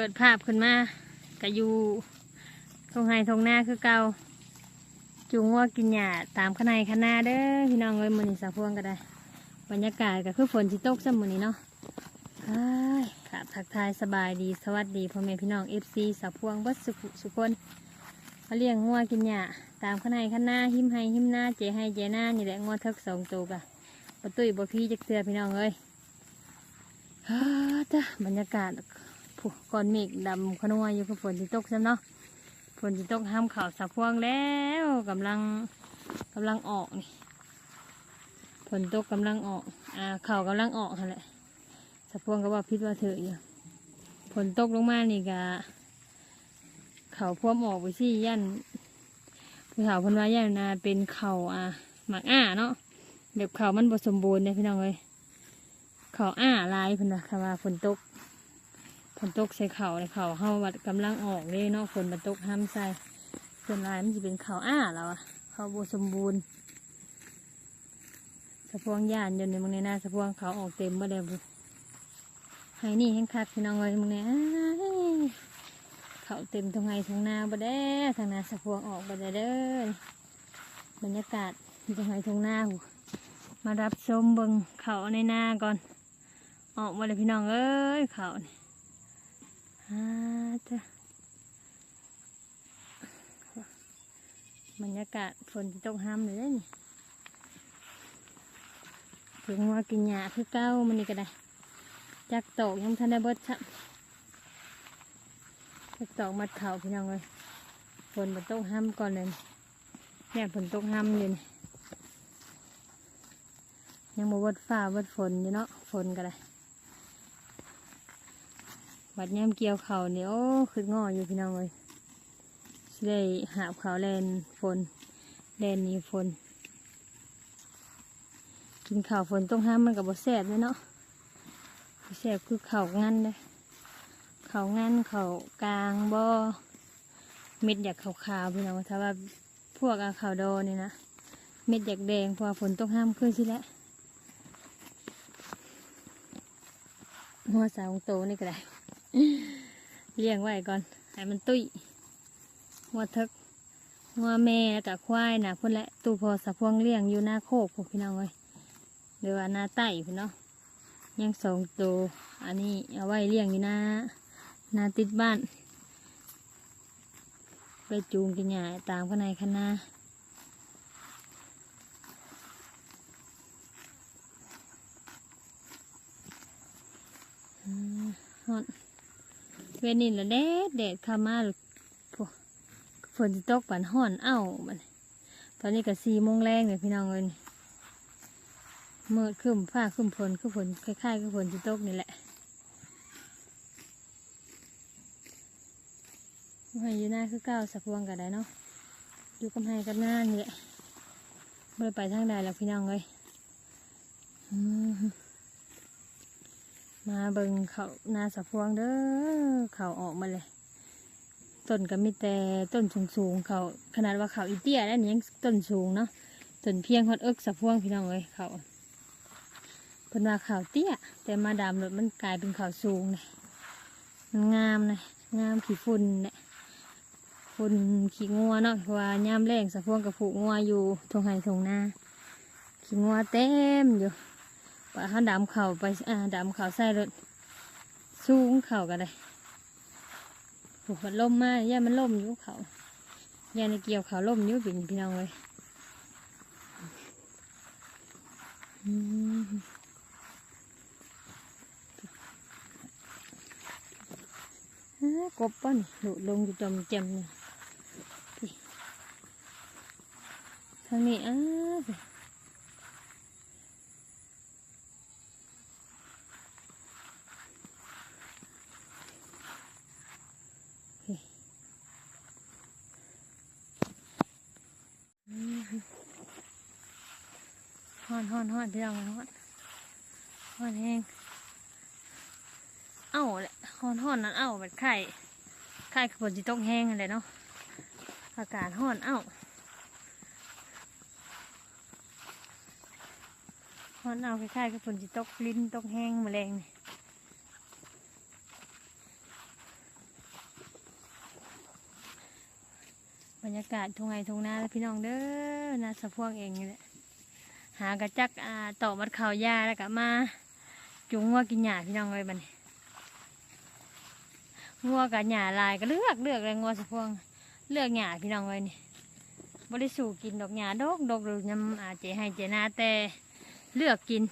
ปิดภาพขึ้นมาก็อยู่ทงไห้ทงหน้าคือเก่าจุงว่ากินหญ้าตามขนายขนาเด้อพี่น้องเอ้ยมือนีสาวพวงก็ได้ บรรยากาศก็คือฝนสิตกซะมือนี้เนาะเฮ้ยค่ะทักทายสบายดีสวัสดีพ่อแม่พี่น้องเอฟซีสาวพวงเบัดสุขสุขคนมาเลี้ยงงัวกินหญ้าตามขนายขนาหิมให้หิมหน้าเจให้เจหน้านี่แหละงัวเทิกสองตัวกะประตุยบ่พี่จักเตือพี่น้องเอ้ยฮ่าจ้ะบรรยากาศ ผู้ก้อนเมฆดำขนวยอยู่คือฝนที่ตกใช่ไหมเนาะฝนที่ตกห้ามข่าวสะพวงแล้วกำลังกำลังออกนี่ฝนตกกำลังออกอ่าข่าวกำลังออกนั่นแหละสะพวงก็ว่าพิษว่าเถอะอยู่ฝนตกลงมานี่กะเขาพ่วมออกไปสิยันผู้สาวพนวายันนาเป็นเข่าอ่าหมักอ้าเนาะแบบเข่ามันบสมบูรณ์เนี่ยพี่น้องเลยเขาอ้าลายพิ่นวาคำว่าฝนตก ฝนตกใส่เขาเลยเขาเฮาวัดกำลังออกเลยเนาะฝนมันตกห้ามใส่ส่วนลายมันจะเป็นเขาอ้าแล้วอะเขาบสมบูรณ์สะพวงย่านอยู่ในมึงในหน้าสะพวงเขาออกเต็มบ่ได้บุให้นี่แห้งคักพี่น้องเลยมึงเนี่ยอ้เขาเต็มตรงไงทางนาบ่ได้ทางนาสะพวงออกบ่ได้เด้อบรรยากาศตรงไงทางนาหูมารับชมเบิงเขาในหน้าก่อน ออกมาเลยพี่น้องเอ้ยเขาเนี่ย ฮาจ้ะบรรยากาศฝนตกห้ามเลยนี่ถึงว่ากินหญ้าคือเก้ามันนี่ก็ได้จักตกยังทันได้เบิดชับจักตกมัดเข่าพี่น้องเลยฝนมันตกห้ามก่อนเลยเนี่ยฝนตกห้ามอยู่นี่ยังมาวัดฟ้าวัดฝนอยู่เนาะฝนก็ได้ วัดแย้มเกี่ยวเขาเนี่ยโอ้ขึ้นงออยู่พี่น้องเลยได้หาบเขาแลนฝนแลนนี้ฝนกินข้าวฝนต้องห้ามมันกับบแสบเลยเนาะบ่แสบคือเข่างันเลยเข่างันเข่ากลางบ่เม็ดอยากขาวๆพี่น้องถ้าว่าพวกอาขาวดอนี่นะเม็ดอยากแดงพราะว่าฝนต้องห้ามขึ้นสิแหละหัวสาวของโตนี่ก็ได้ เลี้ยงไว้ก่อนให้มันตุ้ยหัวทึกหัวแม่แล้วก็ควายนะพุ่นแหละตู้พอสะพวงเลี้ยงอยู่หน้าโคกพวกพี่น้องเลยหรือว่าหน้าไต่พี่เนาะยังสองตัวอันนี้เอาไว้เลี้ยงอยู่หน้าหน้าติดบ้าน ไปจูงกินหญ้าตามข้างในข้างหน้าฮอน เวนี่ละแดดแดดข้ามาลูกพวกฝนจะตกปันห่อนเอ้ามันตอนนี้ก็สี่โมงแรงเลยพี่น้องเอ้ยนี่มืดขึ้นฟ้าขึ้นฝนขึ้นฝนคล้ายๆกับฝนจะตกนี่แหละให้อยู่หน้าคือเก้าสักวงก็ได้เนาะอยู่กับให้กับหน้านี่แหละไม่ได้ไปทางใดหรอกพี่น้องเลยอื มาเบิงเขานาสะพวงเด้อเขาออกมาเลย ต้นก็มีแต่ต้นสูงสูงๆเขาขนาดว่าเขาอีเตี้ยแล้วนี่ยังต้นสูงเนาะต้นเพียงฮอดเอิกสะพวงพี่น้องเลยเขาเป็นว่าเขาเตี้ย แต่มาดามรถมันกลายเป็นเขาสูงเลยมันงามเลยงามขี้ฝุ่นเนี่ยฝุ่นขี้งัวเนาะเพราะว่าย่ามแรงสะพวงกับผูกงัวอยู่ทงไห้ทงนาขี้งัวเต็มอยู่ ปะเขาดำเข่าไปอ่าดำเข่าใส่รถสูงเข่ากันเลยโอ้มันล่มมากย่ามันล่มอยู่เขาย่าในเกี่ยวเขาล่มอยู่เป็นพี่น้องเลยกบป้อนหลุดลงอยู่จมจำเนี่ยทางนี้อ้า อนห่อนห่อนพี่น้องห่อนห่อนแห้งเอ้าแหละห่อนห่อนนั้นเอ้าเป็นไข่ไข่ฝนจีต้องแห้งอะไรเนาะอากาศห่อนเอ้าห่อนเอ้าไข่ๆก็ฝนจีต้งลิ้นต้งแห้งแมลงนี่บรรยากาศทุงไงทุ่งนาพี่น้องเด้อนาสะพวงเองนี่แหละ หากระจักอ่าต่อมัดข่าวหญ้าแล้วก็มา จุงงัวกินหญ้าพี่น้องเลยบัดนงัวกับหญ้าลายก็เลือกเลือกเลยงัวสะพวงเลือกหญ้าพี่น้องเลยนี่บริสูกินดอกหญ้าดกดอกหรือยำอาเจให้เจนาแต่เลือกกิน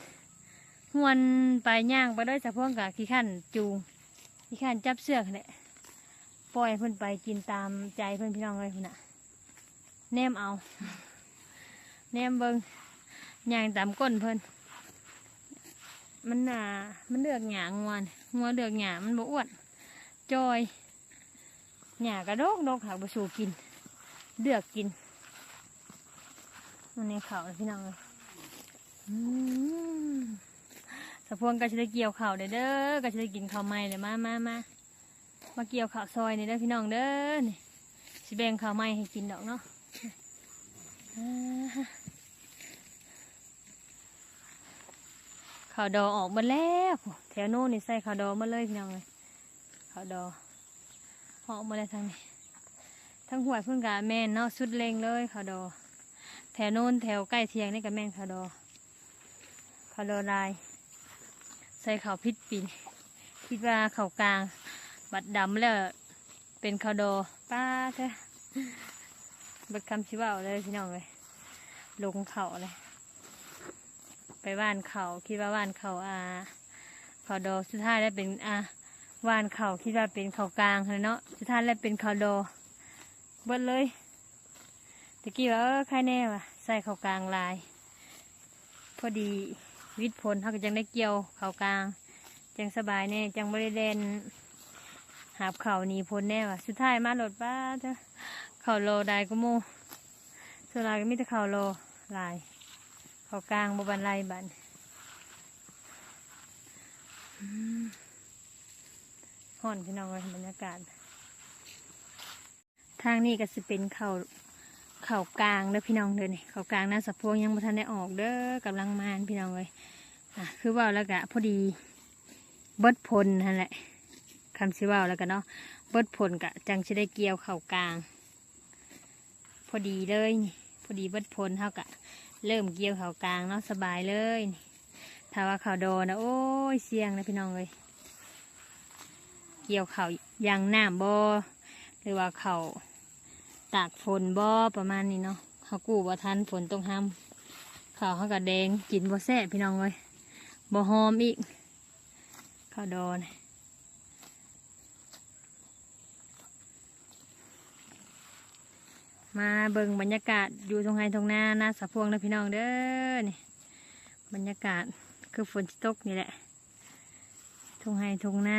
หวนไปย่างไปด้วยสะพวงกับขี้ขันจูงขี้ขันจับเสือกเนี่ยปล่อยเพิ่นไปกินตามใจเพิ่นพี่น้องเลยพุ่นะแนมเอา แนมเบิง ย่างตามก้นเพิ่นมันน่ะมันเลือกหยางวนงัวเลือกหยามันบ่อ้วนจอยหยากระโดกดกหักบสูกินเลือกกินมันในเขาพี่น้องเลยอืมสะพวงก็จะได้เกี่ยวข่าวเด้อก็จะได้กินข้าวใหม่เลยมามามามาเกี่ยวข่าวซอยนี่เด้อพี่น้องเด้อนี่สิแบ่งข้าวใหม่ให้กินดอกเนาะอ่า ข้าวดอออกมาแล้วแถวโน้นนี่ใส่ข้าวดอมาเลยพี่น้องเลยข้าวดอออกมาแล้วทางนี้ทั้งหัวพิ่งกะแม่นเนาะสุดเลงเลยข้าวดอ แถวโน้นแถวใกล้เทียงนี่กับแม่นข้าวดอข้าวดอลาย ใส่ข้าวพิษปีนคิดว่าข้าวกลาง บัดดำแล้วเป็นข้าวดอป้าเถอะบัดคำชิว่าเลยพี่น้องเลยลงเขาเลย ไปว่านเขาคิดว่าว่านเขาอ่าเขาดอสุดท้ายได้เป็นอ่าว่านเขาคิดว่าเป็นเขากลางเลยเนาะสุดท้ายได้เป็นเขาดอเบิดเลยตะกี้ว่าใครแน่วะใส่เขากลางลาย พอดีวิทย์ผลเขาก็จังได้เกี่ยวเขากลางจังสบายแน่จังบริเดนหาบเขาหนีพ้นแน่วะสุดท้ายมาหลดป้าเถอะเขาโลได้ก็โมสุดท้ายก็มีแต่เขาโลลาย ขากลางบบันไลบันห่อนพี่น้องเลยบรรยากาศ ทางนี้ก็จะเป็นเขาเขากลางเด้อพี่น้องเด้อนี่เขากลางหน้าสะโพกยังไม่ทันได้ออกเด้อกำลังมานพี่น้องเลยอะคือว่าแล้วกะพอดีเบิดพลนั่นแหละคำสิว่าแล้วกันเนาะเบิดพลกะจังจะได้เกี่ยวเข่ากลาง พอดีเลย พอดีเบิดพลเท่ากับ เริ่มเกี่ยวเขากลางเนาะสบายเลย ถ้าว่าเขาโดนนะโอ้ยเสียงนะพี่น้องเลย เกี่ยวเขายางหน้ำบ่หรือว่าเขาตากฝนบ่ประมาณนี้เนาะเขากู้บ่ทันฝนต้องห้ำเขาเขากับแดงกินบ่แซ่พี่น้องเลยบ่หอมอีกเขาโดน มาเบิ่งบรรยากาศอยู่ตรงไฮตรงหน้าหน้าสะพวงนะพี่น้องเด้อนี่บรรยากาศคือฝนตกนี่แหละทงไฮทงหน้า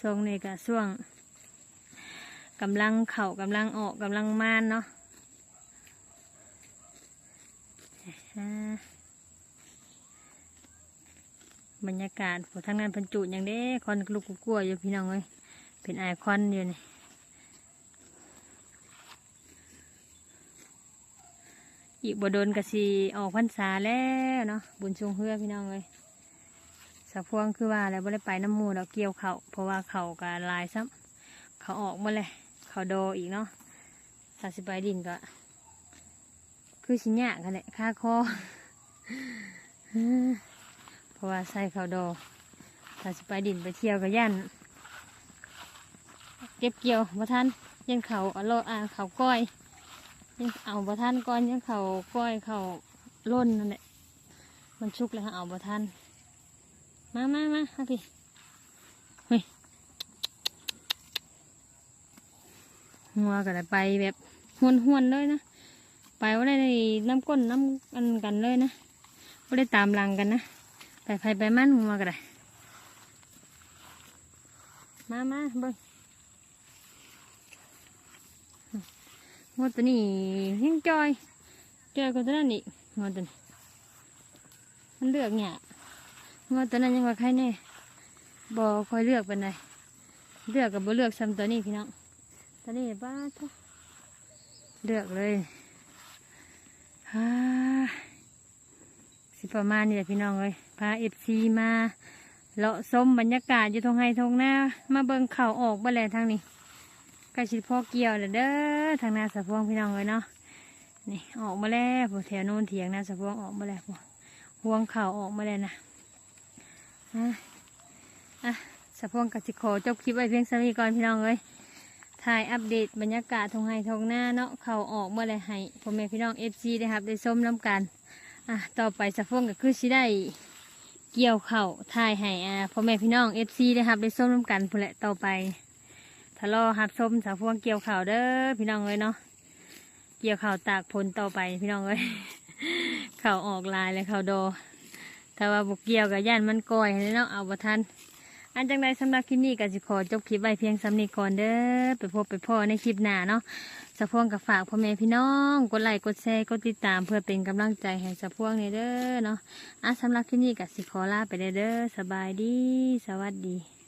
ช่วงนี้ก็ช่วงกำลังเข่ากำลังออกกำลังม่านเนาะบรรยากาศฝนทางนั้นเพันจุอย่างเด้คอนลูกกลัวอยู่พี่น้องเลยเป็นไอคอนอยู่นี่ อีกบดนกะสีออกพรรษาแล้วเนาะบุญชงเฮือพี่น้องเลยสะพวงคือว่าแล้วบ่ได้ไปน้ำมูเราเกี่ยวเขาเพราะว่าเขากะลายซ้ำเขาออกมาเลย เขาโดอีกเนาะถ้าสิไปดินก็ คือสิญะกันแหละค่าคอเพราะว่าใส่เขาโดถ้าสิไปดินไปเที่ยวก็ย่านเก็บเกี่ยวมาทันยันเขาเอาโลอ่าเขาก้อย ยังเอาบะท่านก่อนยังเขาก้อยเขาล่นนั่นแหละมันชุกเลยค่ะเอาบะท่านมามามามาพี่เฮ้ยหัวกันไปแบบหวนหวนเลยนะไปว่าได้น้ำก้นน้ำกันกันเลยนะว่าได้ตามหลังกันนะไปไปไปมันหัวกันเลยมามาเบิ้ง งวดตัวนี้ยังจอยจอยกว่าตัวนั้นอีกงวดตัวนี้มันเลือกเนี่ยงวดตัวนั้นยังว่าใครแน่บอคอยเลือกเป็นไงเลือกกับบ่เลือกซ้ำตัวนี้พี่น้องตัวนี้บ้าทุกเลือกเลยฮ่าสิประมาณนี้แหละพี่น้องเลยพาเอฟซีมาเลาะชมบรรยากาศอยู่ทงไฮทงหน้ามาเบิ่งเข่าออกบ่แลทางนี้ ใล้ชิดพ่อเกี่ยวเด้อทางนาสะพวงพี่น้องเลยเนาะนี่ออกมาแล้วพวแถวโน้นเถียงนาสะพวงออกมาแล้วพวห่วงเข่าออกมาแล้วนะอะอะสะพวงกับสิขอจบคลิปไว้เพียงสามีก่อนพี่น้องเลยถ่ายอัปเดตบรรยากาศทงไห้ทงหน้าเนาะเข่าออกมาแล้วให้พ่อแม่พี่น้องเอฟซีได้ครับได้ส้มน้ำกันอะต่อไปสะพวงก็คือสิได้เกี่ยวเข่าถ่ายให้อ่าพ่อแม่พี่น้องเอฟซีได้ครับได้ส้มน้ำกันพูนแหละต่อไป ทะเลาะหับส้มสาวพวงเกี่ยวข่าวเด้อพี่น้องเลยเนาะเกี่ยวข่าวตากผลต่อไปพี่น้องเลยข่าวออกลายเลยข่าวโดแต่ว่าบุกเกี่ยวกับย่านมันก่อยให้เนาะเอาบ่ทันอันจังใดสำหรับคลิปนี้ก็สิขอจบคลิปไว้เพียงสำนีก่อนเด้อไปพบไปพ่อในคลิปหน้าเนาะสะพวงกับฝากพ่อแม่พี่น้องกดไลค์กดแชร์กดติดตามเพื่อเป็นกำลังใจให้สะพวงในเด้อเนาะอะสำหรับที่นี่กับสิขอลาไปเด้อสบายดี สวัสดี